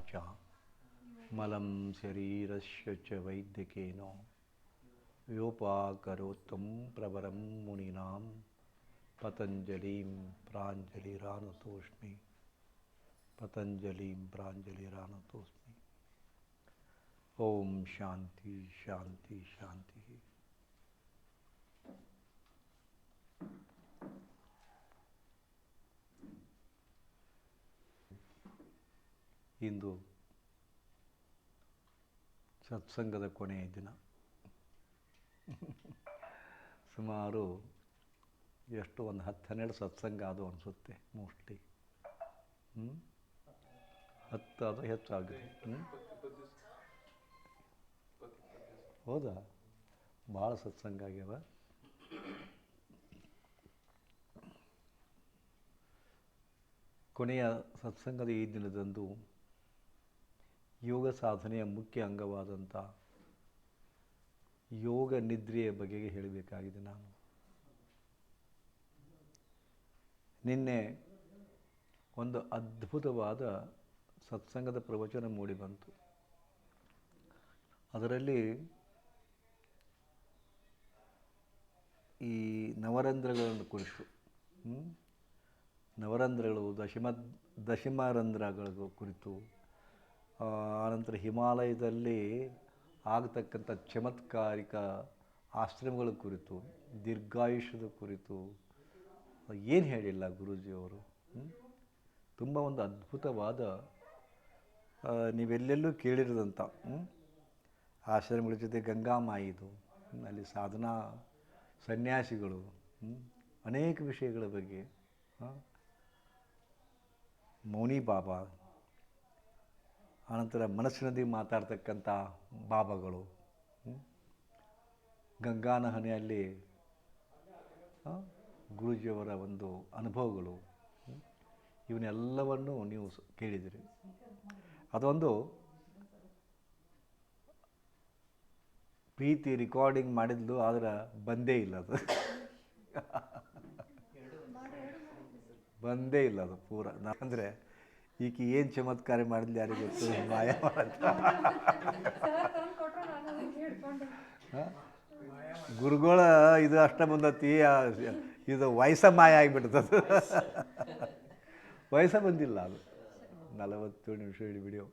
वाचा। च शरीर से च वैद्यकेन। व्योपाकरोत्तम मुनीना। पतंजलि पतञ्जलिं पतंजलि पतञ्जलिं ओम शांति शांति शांति शान्तिः। ಇಂದು ಸತ್ಸಂಗದ ಕೊನೆಯ ದಿನ. ಸುಮಾರು ಎಷ್ಟು ಒಂದು ಹತ್ತು ಹನ್ನೆರಡು ಸತ್ಸಂಗ ಅದು ಅನಿಸುತ್ತೆ ಮೋಸ್ಟ್ಲಿ. ಹ್ಞೂ ಹತ್ತು ಅದು ಹೆಚ್ಚಾಗುತ್ತೆ ಹ್ಞೂ ಹೌದಾ? ಭಾಳ ಸತ್ಸಂಗ ಆಗ್ಯವ. ಕೊನೆಯ ಸತ್ಸಂಗದ ಈ ದಿನದಂದು ಯೋಗ ಸಾಧನೆಯ ಮುಖ್ಯ ಅಂಗವಾದಂಥ ಯೋಗ ನಿದ್ರೆಯ ಬಗೆಗೆ ಹೇಳಬೇಕಾಗಿದೆ ನಾನು ನಿನ್ನೆ ಒಂದು ಅದ್ಭುತವಾದ ಸತ್ಸಂಗದ ಪ್ರವಚನ ಮೂಡಿಬಂತು ಅದರಲ್ಲಿ ಈ ನವರಂಧ್ರಗಳನ್ನು ಕುರಿತು? ನವರಂಧ್ರಗಳು ದಶಮ, ದಶಮರಂಧ್ರಗಳ ಕುರಿತು ಆನಂತರ ಹಿಮಾಲಯದಲ್ಲಿ ಆಗತಕ್ಕಂಥ ಚಮತ್ಕಾರಿಕ ಆಶ್ರಮಗಳ ಕುರಿತು, ದೀರ್ಘಾಯುಷ್ಯದ ಕುರಿತು ಏನು ಹೇಳಿಲ್ಲ ಗುರೂಜಿಯವರು ತುಂಬ ಒಂದು ಅದ್ಭುತವಾದ ನೀವೆಲ್ಲೆಲ್ಲೂ ಕೇಳಿರೋದಂಥ? ಆಶ್ರಮಗಳ ಜೊತೆ ಗಂಗಾಮಾಯಿದು ಹ್ಮ್? ಅಲ್ಲಿ ಸಾಧನಾ ಸನ್ಯಾಸಿಗಳು ಅನೇಕ ವಿಷಯಗಳ ಬಗ್ಗೆ? ಮೌನಿ ಬಾಬಾ ಆನಂತರ ಮನಸ್ಸಿನಲ್ಲಿ ಮಾತಾಡ್ತಕ್ಕಂಥ ಬಾಬಾಗಳು? ಗಂಗಾನಹನೆಯಲ್ಲಿ ಗುರುಜಿಯವರ ಒಂದು ಅನುಭವಗಳು? ಇವನ್ನೆಲ್ಲವನ್ನು ನೀವು ಕೇಳಿದಿರಿ ಅದೊಂದು ಪ್ರೀತಿ ರೆಕಾರ್ಡಿಂಗ್ ಮಾಡಿದ್ಲು, ಆದರೆ ಬಂದೇ ಇಲ್ಲ ಅದು ಬಂದೇ ಇಲ್ಲ ಅದು ಪೂರ ಅಂದರೆ ಈಕೆ ಏನು ಚಮತ್ಕಾರ ಮಾಡಿದ್ಲು ಯಾರಿಗೆ ಗೊತ್ತು? ಮಾಯ ಗುರುಗಳ ಇದು ಅಷ್ಟೇ ಬಂದತಿ ಇದು ವಯಸ್ಸ ಮಾಯ ಆಗಿಬಿಡ್ತದೆ ವಯಸ್ಸ ಬಂದಿಲ್ಲ ಅದು. ನಲವತ್ತು ನಿಮಿಷ ಇಡೀ ವಿಡಿಯೋ